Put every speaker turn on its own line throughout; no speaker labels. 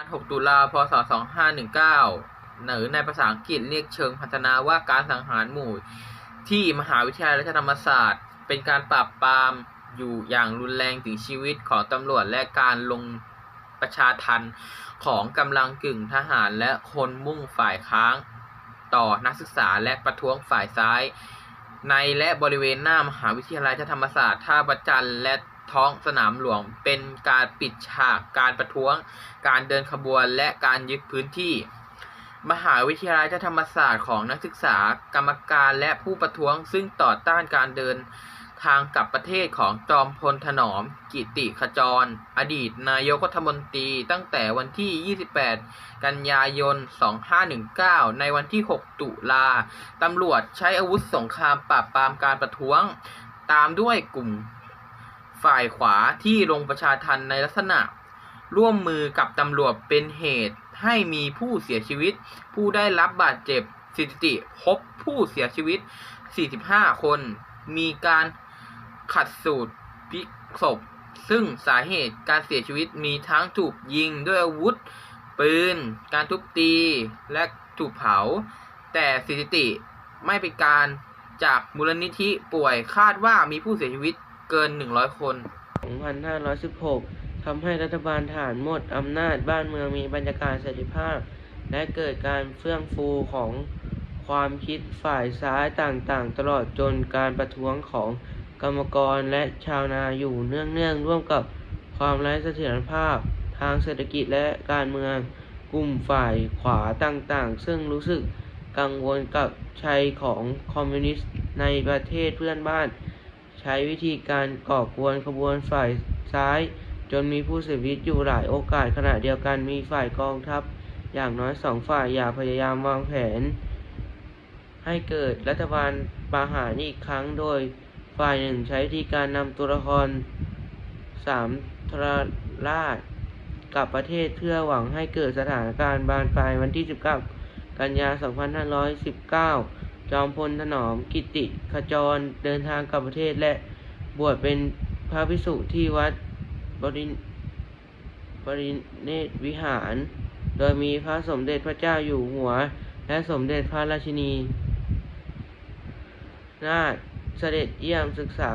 การ 6 ตุลา พศ 2519 หรือในภาษาอังกฤษเรียกเชิงพันธนาว่าการสังหารหมู่ ที่มหาวิทยาลัยธรรมศาสตร์ เป็นการปราบปรามอยู่อย่างรุนแรงถึงชีวิตของตำรวจและการลงประชาทันของกำลังกึ่งทหารและคนมุ่งฝ่ายค้าง ต่อนักศึกษาและประท้วงฝ่ายซ้าย ในและบริเวณหน้ามหาวิทยาลัยธรรมศาสตร์ท่าประจันทร์และ ท้องสนามหลวง เป็นการปิดฉากการประท้วง การเดินขบวนและการยึดพื้นที่ มหาวิทยาลัยธรรมศาสตร์ของนักศึกษากรรมการและผู้ประท้วง ซึ่งต่อต้านการเดินทางกลับประเทศของจอมพลถนอม กิติขจร อดีตนายกรัฐมนตรีตั้งแต่วันที่ 28 กันยายน 2519 ในวันที่ 6 ตุลา ตำรวจใช้อาวุธสงครามปราบปรามการประท้วง ตามด้วยกลุ่ม ฝ่ายขวาที่ลงประชาทันในลักษณะ ร่วมมือกับตำรวจเป็นเหตุให้มีผู้เสียชีวิต ผู้ได้รับบาดเจ็บสถิติพบผู้เสียชีวิต 45 คน มีการขัดสูตรพิศพซึ่งสาเหตุการเสียชีวิตมีทั้งถูกยิงด้วยอาวุธ ปืน การทุบตีและถูกเผา แต่สถิติไม่เป็นการจากมูลนิธิป่วยคาดว่ามีผู้เสียชีวิต เกิน 100 คน
2516 ทำให้รัฐบาลทหารหมดอำนาจบ้านเมืองมีบรรยากาศเสรีภาพ และเกิดการเฟื่องฟูของความคิดฝ่ายซ้ายต่างๆ ตลอดจนการประท้วงของกรรมกรและชาวนาอยู่เนื่องๆร่วมกับความไร้เสถียรภาพทางเศรษฐกิจและการเมืองกลุ่มฝ่ายขวาต่างๆ ซึ่งรู้สึกกังวลกับชัยของคอมมิวนิสต์ในประเทศเพื่อนบ้าน ใช้วิธีการก่อกวนขบวนฝ่ายซ้าย จนมีผู้เสียชีวิตอยู่หลายโอกาสขณะเดียวกันมีฝ่ายกองทัพ อย่างน้อยสองฝ่ายอย่าพยายามวางแผน ให้เกิดรัฐบาลประหารอีกครั้งโดยฝ่ายหนึ่งใช้วิธีการนำตัวละครสามทรราชกลับประเทศเพื่อหวังให้เกิดสถานการณ์บานปลายวันที่ 19 กันยา 2519 จอมพลถนอมกิติขจรเดินทางกลับประเทศและบวชเป็นพระภิกษุที่วัดบริบริเนตวิหาร โดยมีพระสมเด็จพระเจ้าอยู่หัว และสมเด็จพระราชินี นาถเสด็จเยี่ยมศึกษา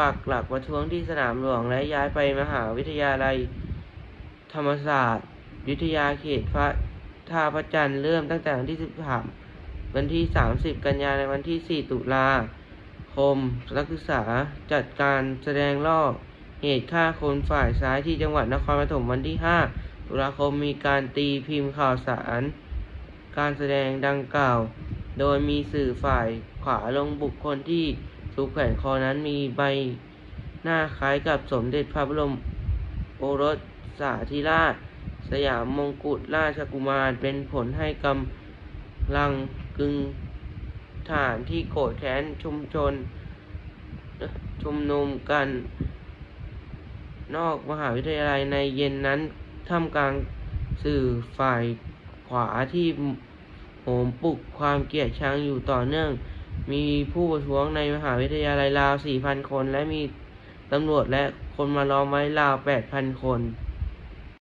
ปักหลักประท้วงที่สนามหลวงและย้ายไปมหาวิทยาลัยธรรมศาสตร์ วิทยาเขตพระท่าพระจันทร์เริ่มตั้งแต่วันที่ 13 วันที่ 30 กันยายนในวันที่ 4 ตุลาคมนักศึกษาจัดการแสดงรอเหตุฆ่าคนฝ่ายซ้ายที่จังหวัดนครปฐมวันที่ 5 ตุลาคมมีการตีพิมพ์ข่าวสาร การแสดงดังกล่าว โดยมีสื่อฝ่ายขวาลงบุคคลที่ถูกแขวนคอนั้นมีใบหน้าคล้ายกับสมเด็จพระบรมโอรสสาธิราช สยามมงกุฎราชกุมารเป็นผลให้กำ ลังกึงฐานที่โกรธแค้นชุมชน ชุมนุมกัน นอกมหาวิทยาลัยในเย็นนั้นท่ามกลางสื่อฝ่ายขวาที่โหมปลุกความเกลียดชังอยู่ต่อเนื่อง มีผู้ประท้วงในมหาวิทยาลัยราว 4,000 คน และมีตำรวจและคนมาล้อมไว้ราว 8,000 คน